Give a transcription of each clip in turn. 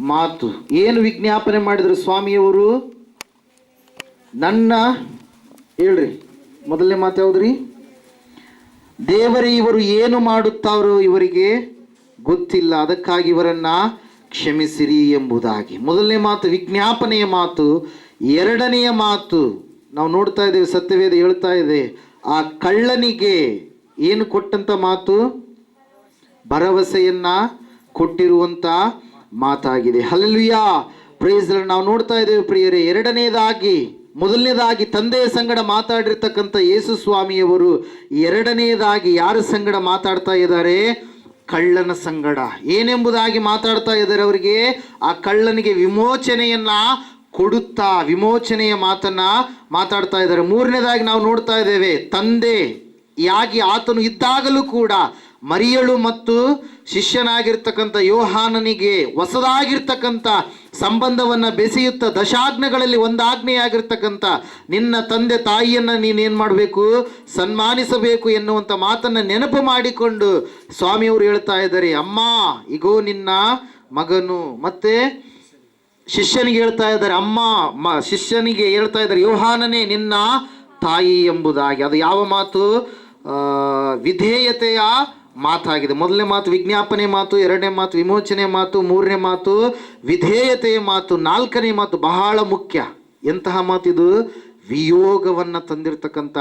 ಮಾತು. ಏನು ವಿಜ್ಞಾಪನೆ ಮಾಡಿದ್ರು ಸ್ವಾಮಿಯವರು? ನನ್ನ, ಹೇಳ್ರಿ, ಮೊದಲನೇ ಮಾತು ಯಾವ್ದ್ರಿ? ದೇವರೇ, ಇವರು ಏನು ಮಾಡುತ್ತಾರೋ ಇವರಿಗೆ ಗೊತ್ತಿಲ್ಲ. ಅದಕ್ಕಾಗಿ ಇವರನ್ನ ಕ್ಷಮಿಸಿರಿ ಎಂಬುದಾಗಿ. ಮೊದಲನೇ ಮಾತು, ವಿಜ್ಞಾಪನೆಯ ಮಾತು. ಎರಡನೆಯ ಮಾತು, ನಾವು ನೋಡ್ತಾ ಇದ್ದೇವೆ, ಸತ್ಯವೇದ ಹೇಳ್ತಾ ಇದೆ, ಆ ಕಳ್ಳನಿಗೆ ಏನು ಕೊಟ್ಟಂತ ಮಾತು? ಭರವಸೆಯನ್ನ ಕೊಟ್ಟಿರುವಂತ ಮಾತಾಗಿದೆ. ಹಲ್ಲುಯ್ಯ ಪ್ರೇಸರ್ ನಾವು ನೋಡ್ತಾ ಇದ್ದೇವೆ ಪ್ರಿಯರೇ, ಎರಡನೇದಾಗಿ, ಮೊದಲನೇದಾಗಿ ತಂದೆಯ ಸಂಗಡ ಮಾತಾಡಿರ್ತಕ್ಕಂಥ ಯೇಸು ಸ್ವಾಮಿಯವರು ಎರಡನೇದಾಗಿ ಯಾರ ಸಂಗಡ ಮಾತಾಡ್ತಾ ಇದ್ದಾರೆ? ಕಳ್ಳನ ಸಂಗಡ. ಏನೆಂಬುದಾಗಿ ಮಾತಾಡ್ತಾ ಇದ್ದಾರೆ ಅವರಿಗೆ? ಆ ಕಳ್ಳನಿಗೆ ವಿಮೋಚನೆಯನ್ನ ಕೊಡುತ್ತಾ, ವಿಮೋಚನೆಯ ಮಾತನ್ನ ಮಾತಾಡ್ತಾ ಇದ್ದಾರೆ. ಮೂರನೇದಾಗಿ ನಾವು ನೋಡ್ತಾ ಇದ್ದೇವೆ, ತಂದೆ ಯಾಗಿ ಆತನು ಇದ್ದಾಗಲೂ ಕೂಡ ಮರಿಯಳು ಮತ್ತು ಶಿಷ್ಯನಾಗಿರ್ತಕ್ಕಂಥ ಯೋಹಾನನಿಗೆ ಹೊಸದಾಗಿರ್ತಕ್ಕಂಥ ಸಂಬಂಧವನ್ನು ಬೆಸೆಯುತ್ತ ದಶಾಜ್ಞೆಗಳಲ್ಲಿ ಒಂದಾಜ್ಞೆಯಾಗಿರ್ತಕ್ಕಂಥ ನಿನ್ನ ತಂದೆ ತಾಯಿಯನ್ನು ನೀನೇನು ಮಾಡಬೇಕು? ಸನ್ಮಾನಿಸಬೇಕು ಎನ್ನುವಂಥ ಮಾತನ್ನು ನೆನಪು ಮಾಡಿಕೊಂಡು ಸ್ವಾಮಿಯವರು ಹೇಳ್ತಾ ಇದ್ದಾರೆ, ಅಮ್ಮ, ಇಗೋ ನಿನ್ನ ಮಗನು. ಮತ್ತೆ ಶಿಷ್ಯನಿಗೆ ಹೇಳ್ತಾ ಇದ್ದಾರೆ, ಅಮ್ಮ, ಮ, ಶಿಷ್ಯನಿಗೆ ಹೇಳ್ತಾ ಇದ್ದಾರೆ, ಯೋಹಾನನೇ, ನಿನ್ನ ತಾಯಿ ಎಂಬುದಾಗಿ. ಅದು ಯಾವ ಮಾತು? ವಿಧೇಯತೆಯ ಮಾತಾಗಿದೆ. ಮೊದಲನೇ ಮಾತು ವಿಜ್ಞಾಪನೆ ಮಾತು, ಎರಡನೇ ಮಾತು ವಿಮೋಚನೆ ಮಾತು, ಮೂರನೇ ಮಾತು ವಿಧೇಯತೆಯ ಮಾತು, ನಾಲ್ಕನೇ ಮಾತು ಬಹಳ ಮುಖ್ಯ. ಎಂತಹ ಇದು? ವಿಯೋಗವನ್ನು ತಂದಿರತಕ್ಕಂಥ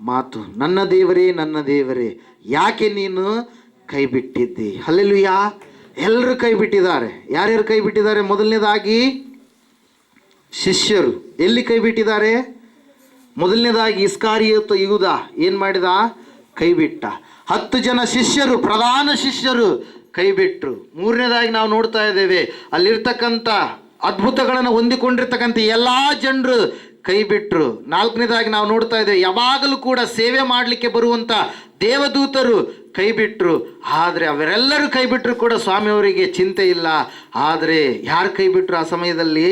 ಮಾತು. ನನ್ನ ದೇವರೇ ನನ್ನ ದೇವರೇ, ಯಾಕೆ ನೀನು ಕೈ ಬಿಟ್ಟಿದ್ದಿ ಅಲ್ಲೆಲ್ಲೂಯಾ ಎಲ್ಲರೂ ಕೈ ಬಿಟ್ಟಿದ್ದಾರೆ ಯಾರ್ಯಾರು ಕೈ ಬಿಟ್ಟಿದ್ದಾರೆ ಮೊದಲನೇದಾಗಿ ಶಿಷ್ಯರು. ಎಲ್ಲಿ ಕೈ ಬಿಟ್ಟಿದ್ದಾರೆ ಮೊದಲನೇದಾಗಿ ಇಸ್ಕಾರಿಯತ ಯುಗುದ ಏನು ಮಾಡಿದ? ಕೈ ಬಿಟ್ಟ ಹತ್ತು ಜನ ಶಿಷ್ಯರು, ಪ್ರಧಾನ ಶಿಷ್ಯರು ಕೈಬಿಟ್ಟರು ಮೂರನೇದಾಗಿ ನಾವು ನೋಡ್ತಾ ಇದ್ದೇವೆ, ಅಲ್ಲಿರ್ತಕ್ಕಂಥ ಅದ್ಭುತಗಳನ್ನು ಹೊಂದಿಕೊಂಡಿರ್ತಕ್ಕಂಥ ಎಲ್ಲ ಜನರು ಕೈ ಬಿಟ್ರು ನಾಲ್ಕನೇದಾಗಿ ನಾವು ನೋಡ್ತಾ ಇದ್ದೇವೆ, ಯಾವಾಗಲೂ ಕೂಡ ಸೇವೆ ಮಾಡಲಿಕ್ಕೆ ಬರುವಂಥ ದೇವದೂತರು ಕೈ ಬಿಟ್ರು ಆದರೆ ಅವರೆಲ್ಲರೂ ಕೈ ಬಿಟ್ಟರು ಕೂಡ ಸ್ವಾಮಿಯವರಿಗೆ ಚಿಂತೆ ಇಲ್ಲ. ಆದರೆ ಯಾರು ಕೈ ಬಿಟ್ರು ಆ ಸಮಯದಲ್ಲಿ?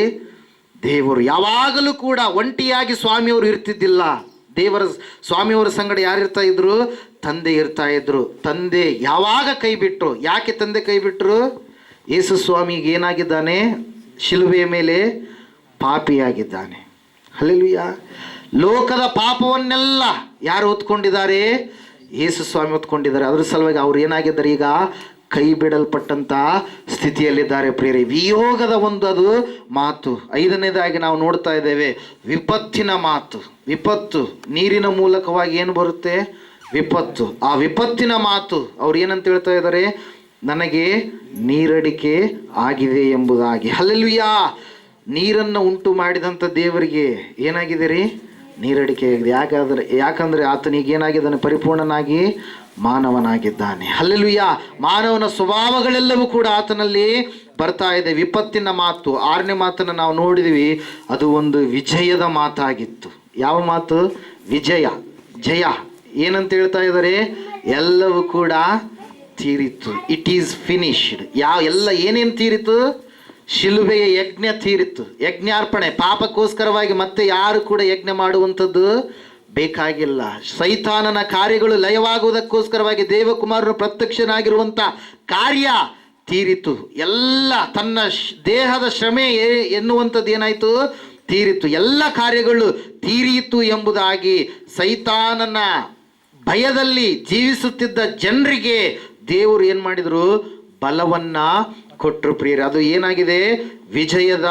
ದೇವರು. ಯಾವಾಗಲೂ ಕೂಡ ಒಂಟಿಯಾಗಿ ಸ್ವಾಮಿಯವರು ಇರ್ತಿದ್ದಿಲ್ಲ. ದೇವರ ಸ್ವಾಮಿಯವರ ಸಂಗಡ ಯಾರು ಇರ್ತಾ ಇದ್ರು? ತಂದೆ ಇರ್ತಾ ಇದ್ರು. ತಂದೆ ಯಾವಾಗ ಕೈ ಬಿಟ್ಟರು ಯಾಕೆ ತಂದೆ ಕೈ ಬಿಟ್ಟರು ಯೇಸು ಸ್ವಾಮಿಗೆ ಏನಾಗಿದ್ದಾನೆ? ಶಿಲುಬೆಯ ಮೇಲೆ ಪಾಪಿಯಾಗಿದ್ದಾನೆ. ಅಲ್ಲಿಲ್ವಿಯ ಲೋಕದ ಪಾಪವನ್ನೆಲ್ಲ ಯಾರು ಹೊತ್ಕೊಂಡಿದ್ದಾರೆ? ಯೇಸು ಸ್ವಾಮಿ ಹೊತ್ಕೊಂಡಿದ್ದಾರೆ. ಅದ್ರ ಸಲುವಾಗಿ ಅವ್ರು ಏನಾಗಿದ್ದಾರೆ ಈಗ? ಕೈ ಬಿಡಲ್ಪಟ್ಟಂತ ಸ್ಥಿತಿಯಲ್ಲಿದ್ದಾರೆ ಪ್ರಿಯರೇ. ವಿಯೋಗದ ಒಂದು ಅದು ಮಾತು. ಐದನೇದಾಗಿ ನಾವು ನೋಡ್ತಾ ಇದ್ದೇವೆ, ವಿಪತ್ತಿನ ಮಾತು. ವಿಪತ್ತು ನೀರಿನ ಮೂಲಕವಾಗಿ ಏನು ಬರುತ್ತೆ? ವಿಪತ್ತು. ಆ ವಿಪತ್ತಿನ ಮಾತು ಅವ್ರು ಏನಂತ ಹೇಳ್ತಾ ಇದ್ದಾರೆ? ನನಗೆ ನೀರಡಿಕೆ ಆಗಿದೆ ಎಂಬುದಾಗಿ. ಅಲ್ಲೆಲ್ಲುಯ್ಯ ನೀರನ್ನು ಉಂಟು ಮಾಡಿದಂಥ ದೇವರಿಗೆ ಏನಾಗಿದೆ ರೀ ನೀರಡಿಕೆ ಯಾಕಾದ್ರೆ ಯಾಕಂದರೆ ಆತನಿಗೆ ಏನಾಗಿದ್ದಾನೆ ಪರಿಪೂರ್ಣನಾಗಿ ಮಾನವನಾಗಿದ್ದಾನೆ. ಅಲ್ಲೆಲ್ಲುಯ್ಯ ಮಾನವನ ಸ್ವಭಾವಗಳೆಲ್ಲವೂ ಕೂಡ ಆತನಲ್ಲಿ ಬರ್ತಾ ಇದೆ. ವಿಪತ್ತಿನ ಮಾತು, ಆರನೇ ಮಾತನ್ನು ನಾವು ನೋಡಿದ್ವಿ. ಅದು ಒಂದು ವಿಜಯದ ಮಾತಾಗಿತ್ತು. ಯಾವ ಮಾತು? ವಿಜಯ, ಜಯ. ಏನಂತ ಹೇಳ್ತಾ ಇದ್ದಾರೆ? ಎಲ್ಲವೂ ಕೂಡ ತೀರಿತು ಇಟ್ ಈಸ್ ಫಿನಿಶ್ಡ್ ಯಾವ ಎಲ್ಲ ಏನೇನು ತೀರಿತು ಶಿಲುಬೆಯ ಯಜ್ಞ ತೀರಿತು ಯಜ್ಞಾರ್ಪಣೆ. ಪಾಪಕ್ಕೋಸ್ಕರವಾಗಿ ಮತ್ತೆ ಯಾರು ಕೂಡ ಯಜ್ಞ ಮಾಡುವಂಥದ್ದು ಬೇಕಾಗಿಲ್ಲ. ಸೈತಾನನ ಕಾರ್ಯಗಳು ಲಯವಾಗುವುದಕ್ಕೋಸ್ಕರವಾಗಿ ದೇವಕುಮಾರರು ಪ್ರತ್ಯಕ್ಷನಾಗಿರುವಂಥ ಕಾರ್ಯ ತೀರಿತು. ಎಲ್ಲ ತನ್ನ ದೇಹದ ಶ್ರಮೆ ಎನ್ನುವಂಥದ್ದು ಏನಾಯಿತು? ತೀರಿತು. ಎಲ್ಲ ಕಾರ್ಯಗಳು ತೀರಿಯಿತು ಎಂಬುದಾಗಿ ಸೈತಾನನ ಭಯದಲ್ಲಿ ಜೀವಿಸುತ್ತಿದ್ದ ಜನರಿಗೆ ದೇವರು ಏನು ಮಾಡಿದರು? ಬಲವನ್ನ ಕೊಟ್ಟರು ಪ್ರಿಯರು, ಅದು ಏನಾಗಿದೆ? ವಿಜಯದ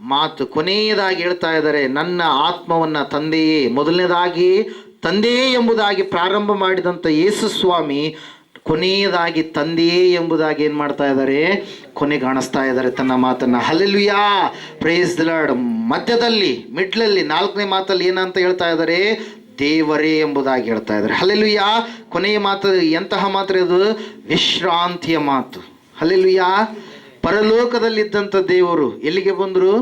ಮಾತು. ಕೊನೆಯದಾಗಿ ಹೇಳ್ತಾ ಇದ್ದಾರೆ, ನನ್ನ ಆತ್ಮವನ್ನು ತಂದೆಯೇ. ಮೊದಲನೇದಾಗಿ, ತಂದೆಯೇ ಎಂಬುದಾಗಿ ಪ್ರಾರಂಭ ಮಾಡಿದಂಥ ಯೇಸು ಸ್ವಾಮಿ ಕೊನೆಯದಾಗಿ ತಂದೆಯೇ ಎಂಬುದಾಗಿ ಏನು ಮಾಡ್ತಾ ಇದ್ದಾರೆ? ಕೊನೆಗಾಣಿಸ್ತಾ ಇದ್ದಾರೆ ತನ್ನ ಮಾತನ್ನ. ಹಲಲುಯಾ ಪ್ರೇಸ್ ಲಾರ್ಡ್ ಮಧ್ಯದಲ್ಲಿ, ಮಿಡ್ಲಲ್ಲಿ, ನಾಲ್ಕನೇ ಮಾತಲ್ಲಿ ಏನಂತ ಹೇಳ್ತಾ ಇದ್ದಾರೆ? ದೇವರೇ ಎಂಬುದಾಗಿ ಹೇಳ್ತಾ ಇದ್ದಾರೆ. ಹಲಲುಯಾ ಕೊನೆಯ ಮಾತು, ಎಂತಹ ಮಾತ್ರ ಇದು? ವಿಶ್ರಾಂತಿಯ ಮಾತು. ಹಲ್ಲೆಲುಯ್ಯ ಪರಲೋಕದಲ್ಲಿದ್ದಂಥ ದೇವರು ಎಲ್ಲಿಗೆ ಬಂದರು?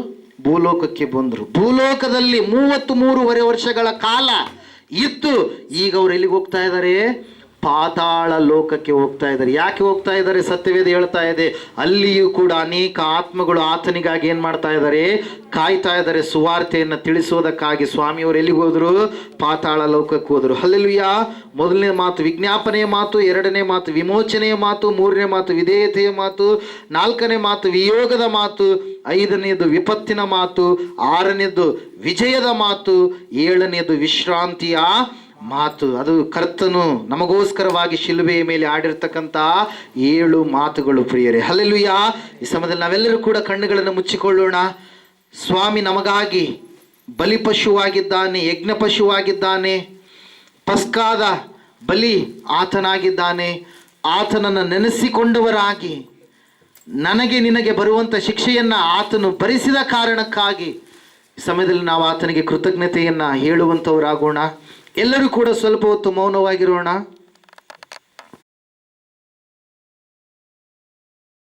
ಭೂಲೋಕಕ್ಕೆ ಬಂದರು. ಭೂಲೋಕದಲ್ಲಿ ಮೂವತ್ತು ಮೂರುವರೆ ವರ್ಷಗಳ ಕಾಲ ಇದ್ದು ಈಗ ಅವ್ರು ಎಲ್ಲಿಗೆ ಹೋಗ್ತಾ ಇದ್ದಾರೆ? ಪಾತಾಳ ಲೋಕಕ್ಕೆ ಹೋಗ್ತಾ ಇದ್ದಾರೆ. ಯಾಕೆ ಹೋಗ್ತಾ ಇದ್ದಾರೆ? ಸತ್ಯವೇದ ಹೇಳ್ತಾ ಇದೆ. ಅಲ್ಲಿಯೂ ಕೂಡ ಅನೇಕ ಆತ್ಮಗಳು ಆತನಿಗಾಗಿ ಏನು ಮಾಡ್ತಾ ಇದ್ದಾರೆ? ಕಾಯ್ತಾ ಇದ್ದಾರೆ ಸುವಾರ್ತೆಯನ್ನು ತಿಳಿಸೋದಕ್ಕಾಗಿ. ಸ್ವಾಮಿಯವರು ಎಲ್ಲಿಗೆ ಹೋದ್ರು? ಪಾತಾಳ ಲೋಕಕ್ಕೆ ಹೋದ್ರು. ಅಲ್ಲೆಲ್ಲುಯ್ಯ ಮೊದಲನೇ ಮಾತು ವಿಜ್ಞಾಪನೆಯ ಮಾತು, ಎರಡನೇ ಮಾತು ವಿಮೋಚನೆಯ ಮಾತು, ಮೂರನೇ ಮಾತು ವಿಧೇಯತೆಯ ಮಾತು, ನಾಲ್ಕನೇ ಮಾತು ವಿಯೋಗದ ಮಾತು, ಐದನೇದು ವಿಪತ್ತಿನ ಮಾತು, ಆರನೇದು ವಿಜಯದ ಮಾತು, ಏಳನೇದು ವಿಶ್ರಾಂತಿಯ ಮಾತು. ಅದು ಕರ್ತನು ನಮಗೋಸ್ಕರವಾಗಿ ಶಿಲುಬೆಯ ಮೇಲೆ ಆಡಿರ್ತಕ್ಕಂಥ ಏಳು ಮಾತುಗಳು ಪ್ರಿಯರೇ. ಅಲ್ಲೆಲ್ಲುಯ್ಯ ಈ ಸಮಯದಲ್ಲಿ ನಾವೆಲ್ಲರೂ ಕೂಡ ಕಣ್ಣುಗಳನ್ನು ಮುಚ್ಚಿಕೊಳ್ಳೋಣ. ಸ್ವಾಮಿ ನಮಗಾಗಿ ಬಲಿಪಶುವಾಗಿದ್ದಾನೆ ಯಜ್ಞ ಪಶುವಾಗಿದ್ದಾನೆ. ಪಸ್ಕಾದ ಬಲಿ ಆತನಾಗಿದ್ದಾನೆ. ಆತನನ್ನು ನೆನೆಸಿಕೊಂಡವರಾಗಿ ನನಗೆ ನಿನಗೆ ಬರುವಂಥ ಶಿಕ್ಷೆಯನ್ನು ಆತನು ಭರಿಸಿದ ಕಾರಣಕ್ಕಾಗಿ ಸಮಯದಲ್ಲಿ ನಾವು ಆತನಿಗೆ ಕೃತಜ್ಞತೆಯನ್ನು ಹೇಳುವಂಥವರಾಗೋಣ ಎಲ್ಲರೂ ಕೂಡ ಸ್ವಲ್ಪ ಹೊತ್ತು ಮೌನವಾಗಿರೋಣ.